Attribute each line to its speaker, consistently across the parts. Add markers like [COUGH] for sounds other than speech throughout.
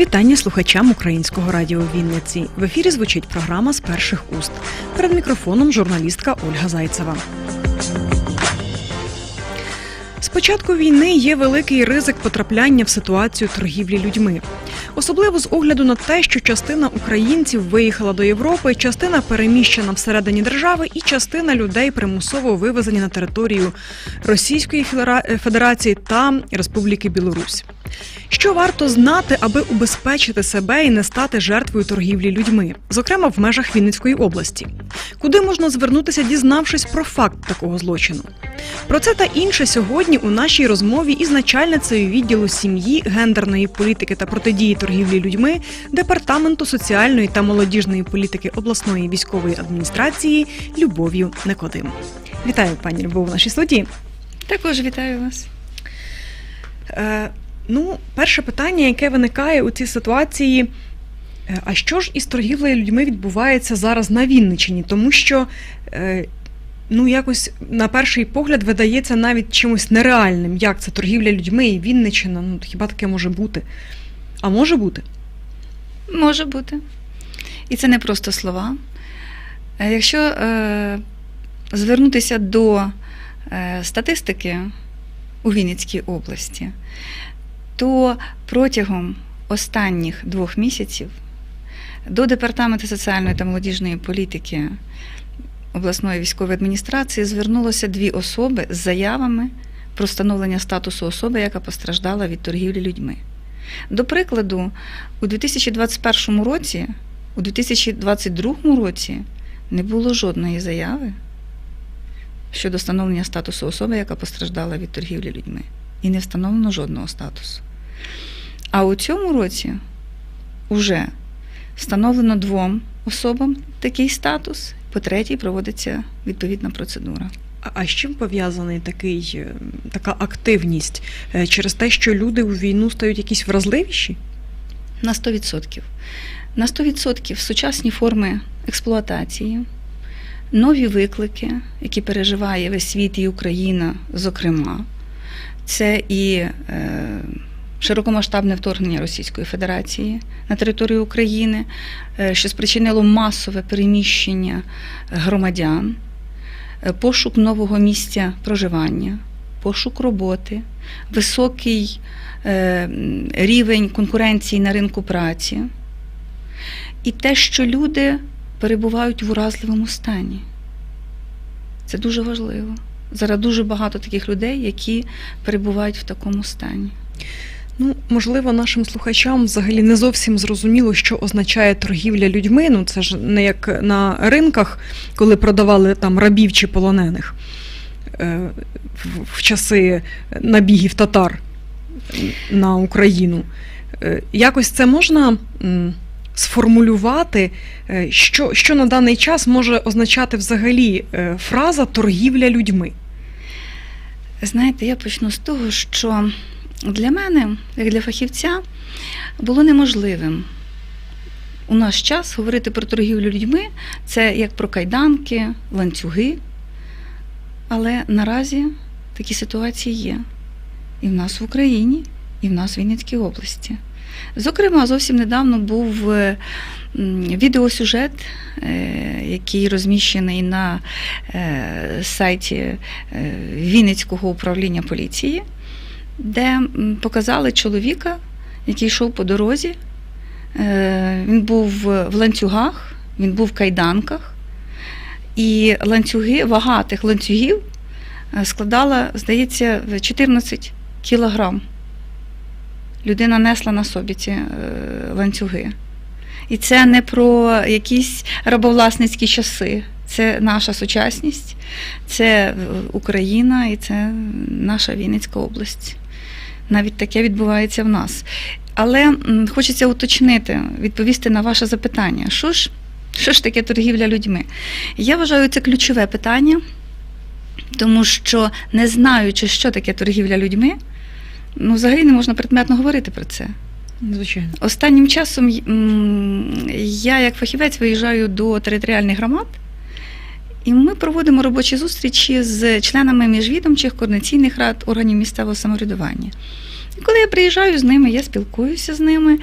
Speaker 1: Вітання слухачам українського радіо Вінниці. В ефірі звучить програма з перших уст. Перед мікрофоном журналістка Ольга Зайцева. З початку війни є великий ризик потрапляння в ситуацію торгівлі людьми. Особливо з огляду на те, що частина українців виїхала до Європи, частина переміщена всередині держави, і частина людей примусово вивезені на територію Російської Федера- Федерації та Республіки Білорусь. Що варто знати, аби убезпечити себе і не стати жертвою торгівлі людьми, зокрема в межах Вінницької області? Куди можна звернутися, дізнавшись про факт такого злочину? Про це та інше сьогодні у нашій розмові із начальницею відділу сім'ї, гендерної політики та протидії торгівлі людьми департаменту соціальної та молодіжної політики обласної військової адміністрації Любов'ю Никодим. Вітаю, пані Любов, в нашій студії.
Speaker 2: Також вітаю вас.
Speaker 1: Ну, перше питання, яке виникає у цій ситуації. е, А що ж із торгівлею людьми відбувається зараз на Вінниччині? Тому що е, ну, якось на перший погляд видається навіть чимось нереальним. Як це торгівля людьми і Вінниччина? Ну, хіба таке може бути? А може бути?
Speaker 2: Може бути. І це не просто слова. Е, Якщо е, звернутися до е, статистики у Вінницькій області, то протягом останніх двох місяців до Департаменту соціальної та молодіжної політики обласної військової адміністрації звернулося дві особи з заявами про встановлення статусу особи, яка постраждала від торгівлі людьми. До прикладу, у 2021 році, у 2022 році не було жодної заяви щодо встановлення статусу особи, яка постраждала від торгівлі людьми. І не встановлено жодного статусу. А у цьому році вже встановлено двом особам такий статус, по третій проводиться відповідна процедура.
Speaker 1: А- з чим пов'язаний такий, е, така активність? Е, Через те, що люди у війну стають якісь вразливіші?
Speaker 2: На 100%. На 100% сучасні форми експлуатації, нові виклики, які переживає весь світ і Україна, зокрема, це і е, широкомасштабне вторгнення Російської Федерації на територію України, е, що спричинило масове переміщення громадян, е, пошук нового місця проживання, пошук роботи, високий е, рівень конкуренції на ринку праці, і те, що люди перебувають в уразливому стані. Це дуже важливо. Зараз дуже багато таких людей, які перебувають в такому стані.
Speaker 1: Ну, можливо, нашим слухачам взагалі не зовсім зрозуміло, що означає торгівля людьми. Ну, це ж не як на ринках, коли продавали там рабів чи полонених е, в- часи набігів татар на Україну. Е, Якось це можна сформулювати, е, що, що на даний час може означати взагалі фраза торгівля людьми.
Speaker 2: Знаєте, я почну з того, що для мене, як для фахівця, було неможливим у наш час говорити про торгівлю людьми, це як про кайданки, ланцюги. Але наразі такі ситуації є і в нас в Україні, і в нас в Вінницькій області. Зокрема, зовсім недавно був е, відеосюжет, е, який розміщений на е, сайті Вінницького управління поліції, де показали чоловіка, який йшов по дорозі. Е, Він був в ланцюгах, він був в кайданках, і ланцюги, вага тих ланцюгів е, складала, здається, в 14 кілограм. Людина несла на собі ці е, ланцюги. І це не про якісь рабовласницькі часи. Це наша сучасність, це Україна і це наша Вінницька область. Навіть таке відбувається в нас. Але хочеться уточнити, відповісти на ваше запитання. Що ж, що ж таке торгівля людьми? Я вважаю, це ключове питання, тому що не знаючи, що таке торгівля людьми, ну, взагалі не можна предметно говорити про це.
Speaker 1: Звичайно.
Speaker 2: Останнім часом я, як фахівець, виїжджаю до територіальних громад, і ми проводимо робочі зустрічі з членами міжвідомчих координаційних рад органів місцевого самоврядування. І коли я приїжджаю з ними, я спілкуюся з ними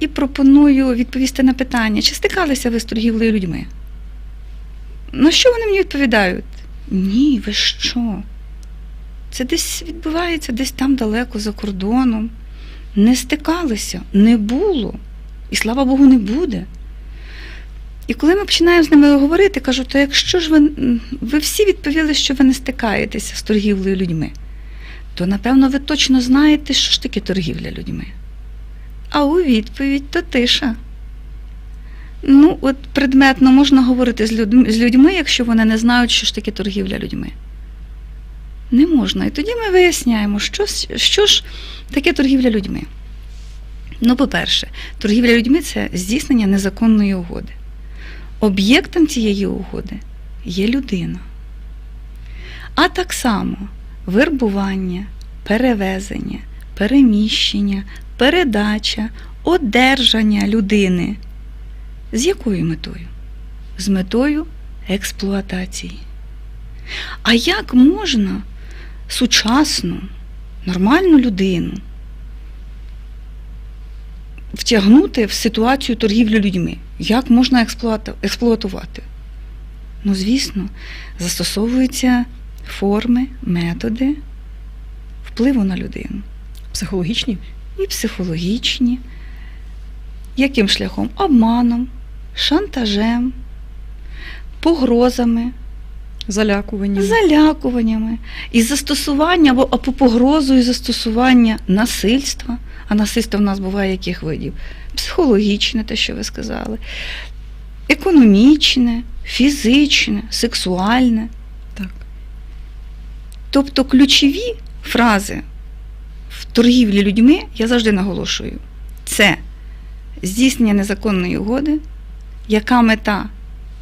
Speaker 2: і пропоную відповісти на питання, чи стикалися ви з торгівлею людьми? На що вони мені відповідають? Ні, ви що? Це десь відбувається, десь там далеко за кордоном. Не стикалися, не було. І слава Богу, не буде. І коли ми починаємо з ними говорити, кажу, то якщо ж ви, ви всі відповіли, що ви не стикаєтеся з торгівлею людьми, то напевно ви точно знаєте, що ж таке торгівля людьми. А у відповідь то тиша. Ну, от предметно можна говорити з людьми, з людьми, якщо вони не знають, що ж таке торгівля людьми. Не можна. І тоді ми виясняємо, що, що ж таке торгівля людьми. Ну, по-перше, торгівля людьми це здійснення незаконної угоди. Об'єктом цієї угоди є людина. А так само вербування, перевезення, переміщення, передача, одержання людини. З якою метою? З метою експлуатації. А як можна сучасну, нормальну людину втягнути в ситуацію торгівлі людьми? Як можна експлуатувати? Ну, звісно, застосовуються форми, методи впливу на людину
Speaker 1: Психологічні?
Speaker 2: і психологічні. Яким шляхом? Обманом, шантажем, погрозами,
Speaker 1: Залякування.
Speaker 2: залякуваннями і застосування або, або погрозою застосування насильства. А насильство в нас буває яких видів? Психологічне, те, що ви сказали, економічне, фізичне, сексуальне.
Speaker 1: Так.
Speaker 2: Тобто ключові фрази в торгівлі людьми, я завжди наголошую, це здійснення незаконної угоди, яка мета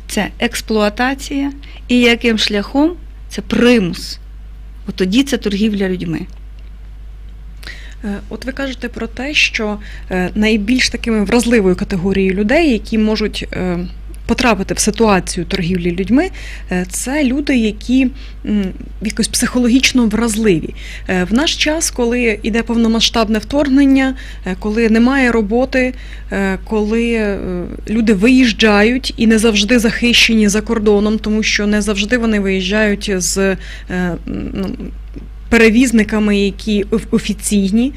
Speaker 2: це експлуатація, і яким шляхом це примус. От тоді це торгівля людьми.
Speaker 1: Е, От ви кажете про те, що е, найбільш такими вразливою категорією людей, які можуть е, потрапити в ситуацію торгівлі людьми, е, це люди, які якось психологічно вразливі. Е, В наш час, коли йде повномасштабне вторгнення, е, коли немає роботи, коли люди виїжджають і не завжди захищені за кордоном, тому що не завжди вони виїжджають з ну, перевізниками, які офіційні,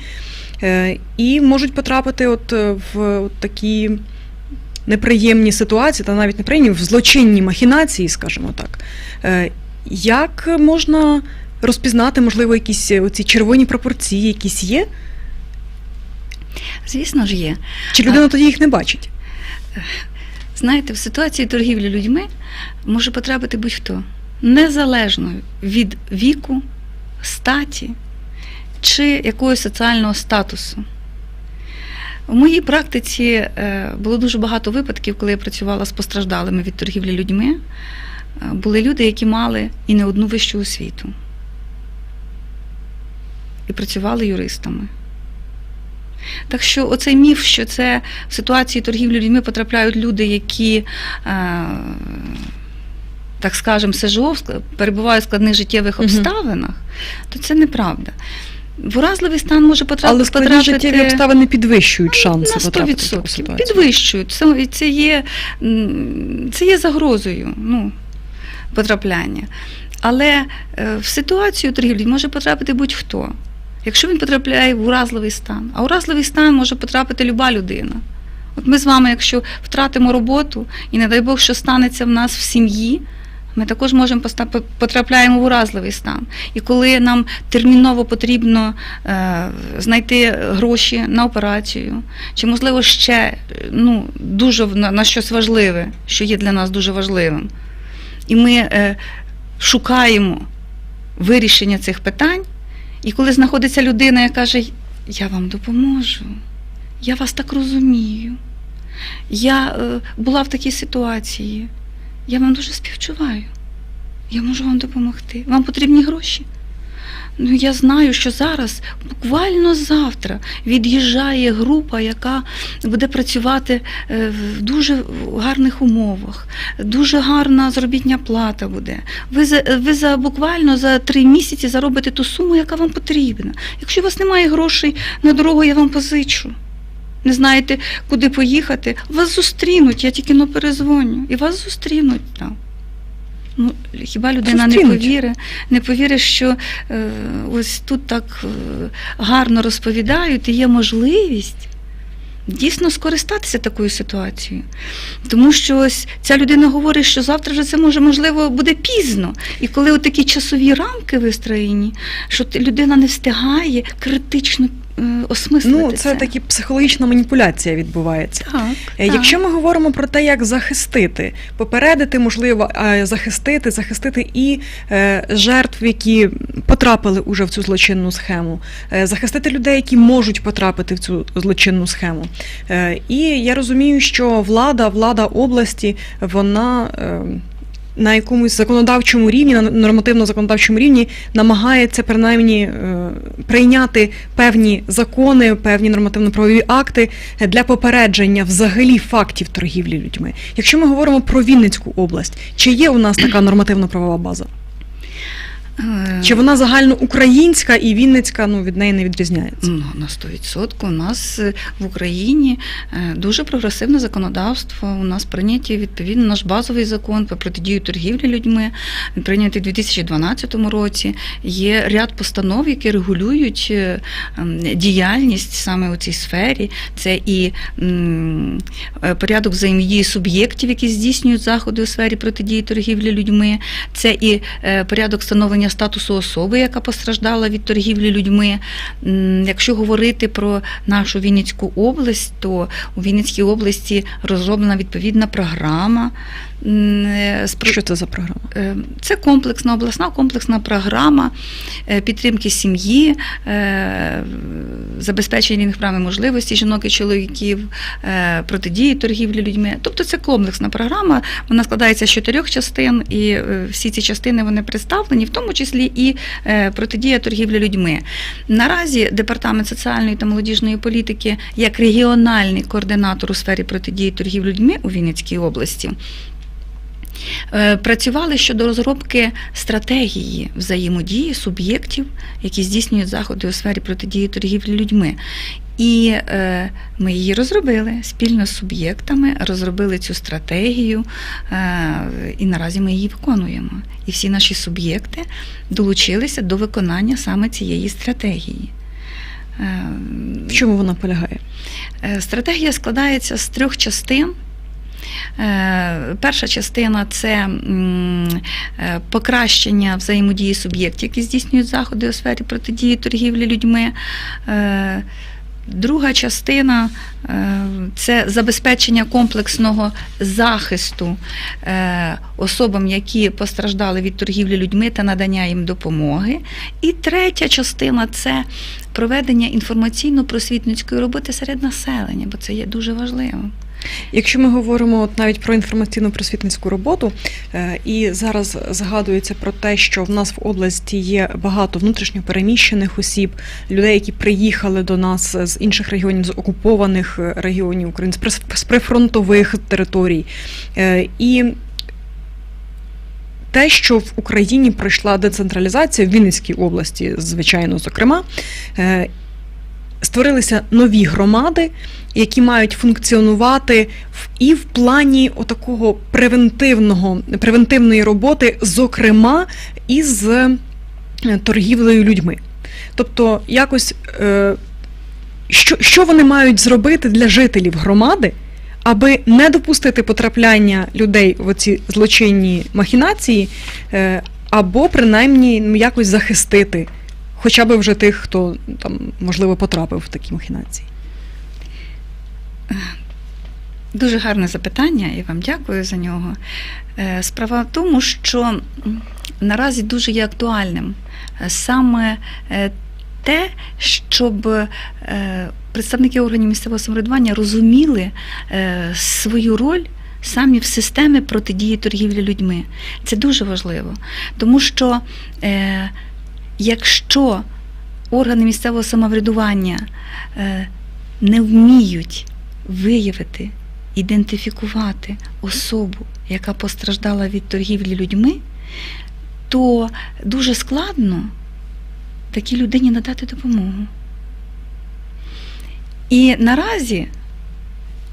Speaker 1: і можуть потрапити от в такі неприємні ситуації, та навіть неприємні, в злочинні махінації, скажімо так. Е, Як можна розпізнати, можливо, якісь е, оці червоні пропорції, якісь є?
Speaker 2: Звісно ж є.
Speaker 1: Чи людина тоді їх не бачить?
Speaker 2: Знаєте, в ситуації торгівлі людьми може потрапити будь-хто, незалежно від віку, статі чи якогось соціального статусу. У моїй практиці е, було дуже багато випадків, коли я працювала з постраждалими від торгівлі людьми. Е, Були люди, які мали і не одну вищу освіту. І працювали юристами. Так що оцей міф, що це в ситуації торгівлі людьми потрапляють люди, які, е, так скажемо, СЖО ск- перебувають в складних життєвих обставинах, то це неправда. В уразливий стан може потрапити.
Speaker 1: Але складні життєві обставини підвищують шанси
Speaker 2: на
Speaker 1: потрапити в
Speaker 2: 100% підвищують. Це, це, є, це є загрозою ну, потрапляння. Але е, в ситуацію торгівлі може потрапити будь-хто. Якщо він потрапляє в уразливий стан, а уразливий стан може потрапити люба людина. От ми з вами, якщо втратимо роботу, і не дай Бог, що станеться в нас в сім'ї, ми також можемо потрапляємо в уразливий стан. І коли нам терміново потрібно е, знайти гроші на операцію, чи можливо ще е, ну, дуже на, щось важливе, що є для нас дуже важливим, і ми е, шукаємо вирішення цих питань, і коли знаходиться людина, яка каже, я вам допоможу, я вас так розумію. Я була в такій ситуації. Я вам дуже співчуваю. Я можу вам допомогти. Вам потрібні гроші. Ну, я знаю, що зараз, буквально завтра, від'їжджає група, яка буде працювати е, в дуже гарних умовах. Дуже гарна заробітня плата буде. Ви за, ви за буквально за три місяці заробите ту суму, яка вам потрібна. Якщо у вас немає грошей на дорогу, я вам позичу. Не знаєте, куди поїхати, вас зустрінуть, я тільки но перезвоню. І вас зустрінуть там. Ну, хіба людина не повірить, не повірить, що е, ось тут так е, гарно розповідають, і є можливість дійсно скористатися такою ситуацією. Тому що ось ця людина говорить, що завтра вже це може можливо буде пізно. І коли от такі часові рамки вистроєні, що людина не встигає критично осмислити
Speaker 1: Ну, це
Speaker 2: це.
Speaker 1: такі психологічна маніпуляція відбувається.
Speaker 2: Так,
Speaker 1: Е,
Speaker 2: так.
Speaker 1: Якщо ми говоримо про те, як захистити, попередити, можливо, захистити, захистити і е, жертв, які потрапили уже в цю злочинну схему, е, захистити людей, які можуть потрапити в цю злочинну схему. Е, і я розумію, що влада, влада області, вона. На якомусь законодавчому рівні, на нормативно-законодавчому рівні намагається принаймні е, прийняти певні закони, певні нормативно-правові акти для попередження взагалі фактів торгівлі людьми. Якщо ми говоримо про Вінницьку область, чи є у нас така нормативно-правова база?
Speaker 2: Е,
Speaker 1: Чи вона загальноукраїнська і Вінницька ну, від неї не відрізняється?
Speaker 2: Ну, на 100%. У нас е, в Україні е, дуже прогресивне законодавство. У нас прийняті відповідно наш базовий закон про протидію торгівлі людьми. Прийнятий у 2012 році. Є ряд постанов, які регулюють діяльність саме у цій сфері. Це і порядок взаємодії суб'єктів, які здійснюють заходи у сфері протидії торгівлі людьми. Це і порядок встановлення статусу особи, яка постраждала від торгівлі людьми. Якщо говорити про нашу Вінницьку область, то у Вінницькій області розроблена відповідна програма. е,
Speaker 1: Що це за програма?
Speaker 2: Е, Це комплексна обласна комплексна програма е, підтримки сім'ї, забезпечення рівних прав і можливостей жінок і чоловіків, протидії торгівлі людьми. Тобто це комплексна програма. Вона складається з чотирьох частин, і всі ці частини вони представлені, в тому числі і е, протидія торгівлі людьми. Наразі департамент соціальної та молодіжної політики як регіональний координатор у сфері протидії торгівлі людьми у Вінницькій області. Е, Працювали щодо розробки стратегії взаємодії суб'єктів, які здійснюють заходи у сфері протидії торгівлі людьми. І е, ми її розробили спільно з суб'єктами, розробили цю стратегію, е, і наразі ми її виконуємо. І всі наші суб'єкти долучилися до виконання саме цієї стратегії. Е,
Speaker 1: В чому вона полягає?
Speaker 2: Е, Стратегія складається з трьох частин. Е, Перша частина це е, покращення взаємодії суб'єктів, які здійснюють заходи у сфері протидії торгівлі людьми. Е, Друга частина це забезпечення комплексного захисту особам, які постраждали від торгівлі людьми та надання їм допомоги. І третя частина це проведення інформаційно-просвітницької роботи серед населення, бо це є дуже важливо.
Speaker 1: Якщо ми говоримо от навіть про інформаційну просвітницьку роботу, е, і зараз згадується про те, що в нас в області є багато внутрішньо переміщених осіб, людей, які приїхали до нас з інших регіонів, з окупованих е, регіонів України, з прифронтових територій. Е, І те, що в Україні пройшла децентралізація в Вінницькій області, звичайно, зокрема, створилися нові громади, які мають функціонувати в і в плані отакого превентивного превентивної роботи, зокрема із е, торгівлею людьми. Тобто, якось е, що, що вони мають зробити для жителів громади, аби не допустити потрапляння людей в ці злочинні махінації, е, або принаймні ну, якось захистити хоча б вже тих, хто там можливо потрапив в такі махінації.
Speaker 2: Дуже гарне запитання, і вам дякую за нього. Е, Справа в тому, що наразі дуже є актуальним е, саме е, те, щоб представники органів місцевого самоврядування розуміли свою роль. Самі в системі протидії торгівлі людьми. Це дуже важливо, тому що е, якщо органи місцевого самоврядування е, не вміють виявити, ідентифікувати особу, яка постраждала від торгівлі людьми, то дуже складно такій людині надати допомогу. І наразі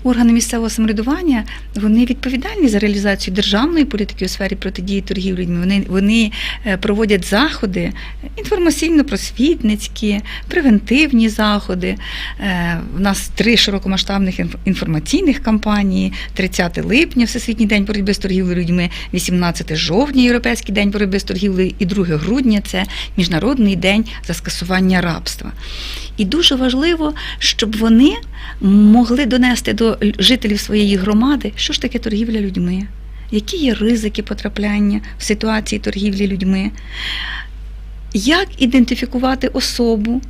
Speaker 2: органи місцевого самоврядування вони відповідальні за реалізацію державної політики у сфері протидії торгівлі людьми. Вони, вони е, проводять заходи інформаційно-просвітницькі, превентивні заходи. Е, У нас три широкомасштабних інформаційних кампанії: 30 липня, Всесвітній день боротьби з торгівлею людьми, 18 жовтня, Європейський день боротьби з торгівлею, і 2 грудня це Міжнародний день за скасування рабства. І дуже важливо, щоб вони могли донести до жителів своєї громади, що ж таке торгівля людьми, які є ризики потрапляння в ситуації торгівлі людьми, як ідентифікувати особу,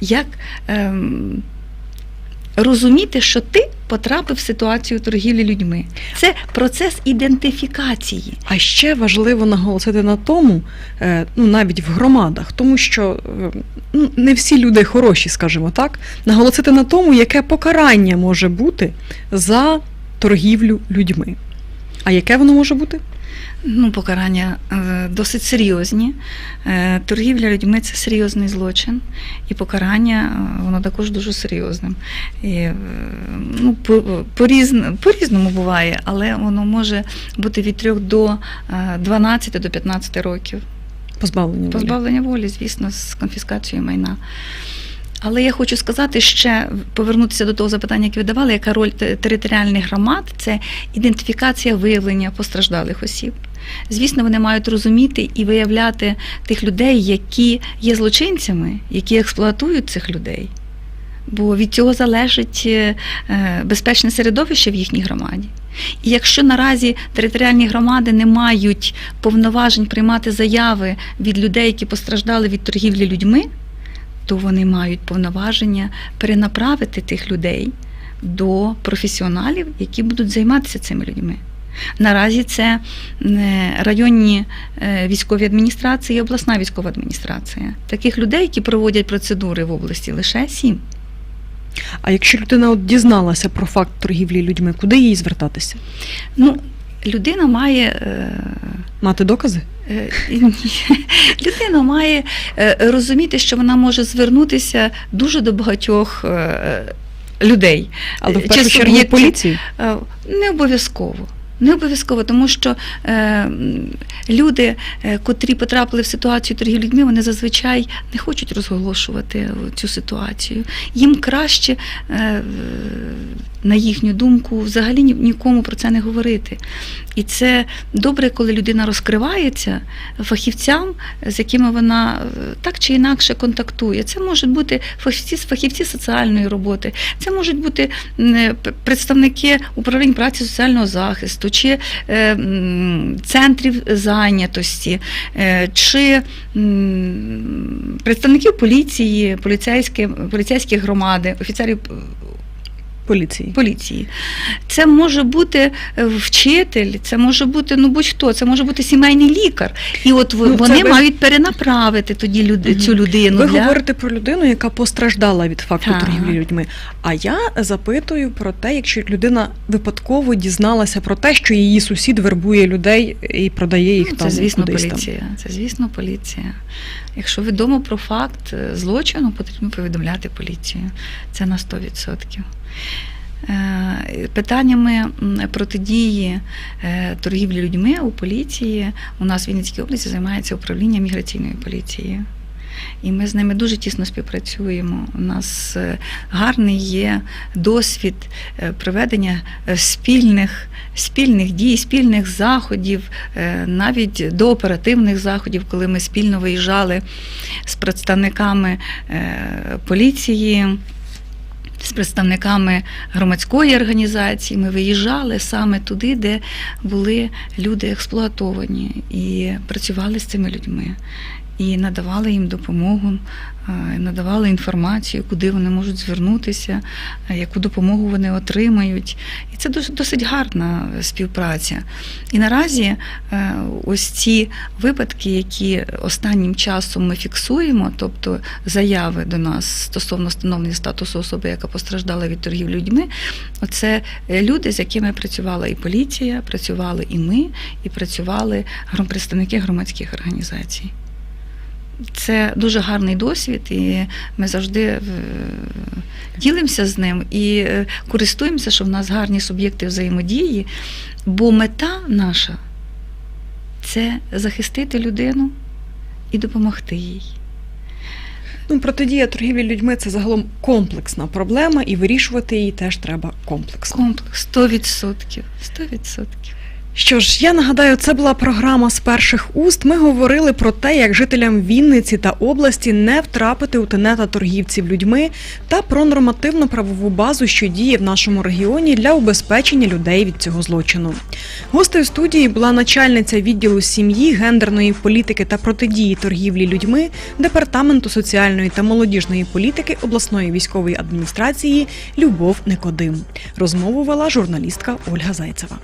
Speaker 2: як ем, розуміти, що ти потрапив в ситуацію торгівлі людьми. Це процес ідентифікації.
Speaker 1: А ще важливо наголосити на тому, е, ну навіть в громадах, тому що е, ну, не всі люди хороші, скажімо так, наголосити на тому, яке покарання може бути за торгівлю людьми. А яке воно може бути?
Speaker 2: Ну, покарання е, досить серйозні. Е, Торгівля людьми це серйозний злочин, і покарання е, воно також дуже серйозним. І, ну, по, по, різн- по-різному буває, але воно може бути від 3 до е, 12 до 15 років.
Speaker 1: Позбавлення волі?
Speaker 2: Позбавлення волі, звісно, з конфіскацією майна. Але я хочу сказати ще повернутися до того запитання, яке ви давали, яка роль територіальних громад це ідентифікація виявлення постраждалих осіб. Звісно, вони мають розуміти і виявляти тих людей, які є злочинцями, які експлуатують цих людей. Бо від цього залежить е, безпечне середовище в їхній громаді. І якщо наразі територіальні громади не мають повноважень приймати заяви від людей, які постраждали від торгівлі людьми, то вони мають повноваження перенаправити тих людей до професіоналів, які будуть займатися цими людьми. Наразі це е, районні е, військові адміністрації і обласна військова адміністрація. Таких людей, які проводять процедури в області, лише сім.
Speaker 1: А якщо людина от дізналася про факт торгівлі людьми, куди їй звертатися?
Speaker 2: Ну, людина має. е,
Speaker 1: Мати докази?
Speaker 2: Е, ні. [LAUGHS] Людина має е, розуміти, що вона може звернутися дуже до багатьох е, людей.
Speaker 1: Але в першу чергу поліції?
Speaker 2: Е, Не обов'язково. Не обов'язково, тому що е, люди, е, котрі потрапили в ситуацію торгівлі людьми, вони зазвичай не хочуть розголошувати цю ситуацію. Їм краще, е, на їхню думку, взагалі ні- нікому про це не говорити. І це добре, коли людина розкривається фахівцям, з якими вона е, так чи інакше контактує. Це можуть бути фахівці, фахівці соціальної роботи, це можуть бути е, представники управлінь праці соціального захисту, чи е, центрів зайнятості, е, чи представників поліції, поліцейські громади, офіцерів
Speaker 1: Поліції.
Speaker 2: поліції. Це може бути е, вчитель, це може бути ну будь-хто, це може бути сімейний лікар. І от
Speaker 1: Ну,
Speaker 2: вони
Speaker 1: ви-
Speaker 2: мають перенаправити тоді люд...
Speaker 1: Мгм.
Speaker 2: цю людину.
Speaker 1: Ви
Speaker 2: для...
Speaker 1: говорите про людину, яка постраждала від факту
Speaker 2: Так.
Speaker 1: торгівлі людьми. А я запитую про те, якщо людина випадково дізналася про те, що її сусід вербує людей і продає їх
Speaker 2: Ну,
Speaker 1: там
Speaker 2: це, звісно,
Speaker 1: кудись там.
Speaker 2: поліція. Це, звісно, поліція. Якщо відомо про факт е, злочину, потрібно повідомляти поліцію. Це на 100%. Е, Питаннями протидії е, торгівлі людьми у поліції у нас в Вінницькій області займається управління міграційної поліції. І ми з ними дуже тісно співпрацюємо. У нас е, гарний є досвід проведення спільних, спільних дій, спільних заходів, навіть до оперативних заходів, коли ми спільно виїжджали з представниками поліції. З представниками громадської організації ми виїжджали саме туди, де були люди експлуатовані, і працювали з цими людьми. і надавали їм допомогу, надавали інформацію, куди вони можуть звернутися, е, яку допомогу вони отримають. І це дос- досить гарна співпраця. І наразі е, ось ці випадки, які останнім часом ми фіксуємо, тобто заяви до нас стосовно встановлення статусу особи, яка постраждала від торгівлі людьми, оце е, люди, з якими працювала і поліція, працювали і ми, і працювали представники громадських організацій. Це дуже гарний досвід, і ми завжди е, ділимося з ним і е, користуємося, що в нас гарні суб'єкти взаємодії, бо мета наша це захистити людину і допомогти їй.
Speaker 1: Ну, протидія торгівлі людьми це загалом комплексна проблема, і вирішувати її теж треба комплексно.
Speaker 2: Комплекс 100%. 100%.
Speaker 1: Що ж, я нагадаю, це була програма з перших уст. Ми говорили про те, як жителям Вінниці та області не втрапити у тенета торгівців людьми та про нормативну правову базу, що діє в нашому регіоні для убезпечення людей від цього злочину. Гостею студії була начальниця відділу сім'ї, гендерної політики та протидії торгівлі людьми департаменту соціальної та молодіжної політики обласної військової адміністрації Любов Никодим. Розмову вела журналістка Ольга Зайцева.